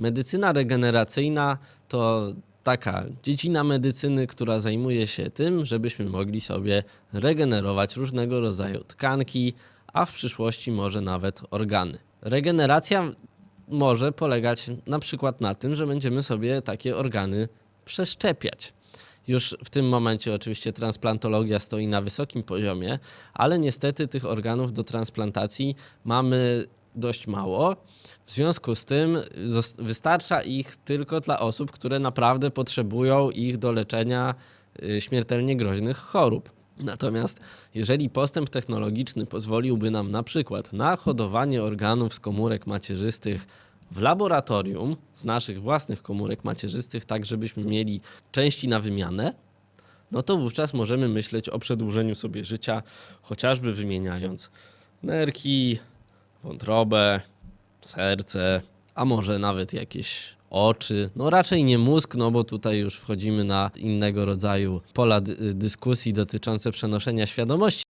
Medycyna regeneracyjna to taka dziedzina medycyny, która zajmuje się tym, żebyśmy mogli sobie regenerować różnego rodzaju tkanki, a w przyszłości może nawet organy. Regeneracja może polegać na przykład na tym, że będziemy sobie takie organy przeszczepiać. Już w tym momencie oczywiście transplantologia stoi na wysokim poziomie, ale niestety tych organów do transplantacji mamy dość mało. W związku z tym wystarcza ich tylko dla osób, które naprawdę potrzebują ich do leczenia y, śmiertelnie groźnych chorób. Natomiast jeżeli postęp technologiczny pozwoliłby nam na przykład na hodowanie organów z komórek macierzystych w laboratorium z naszych własnych komórek macierzystych, tak żebyśmy mieli części na wymianę, no to wówczas możemy myśleć o przedłużeniu sobie życia, chociażby wymieniając nerki, wątrobę, serce, a może nawet jakieś oczy. No raczej nie mózg, no bo tutaj już wchodzimy na innego rodzaju pola dy- dyskusji dotyczące przenoszenia świadomości.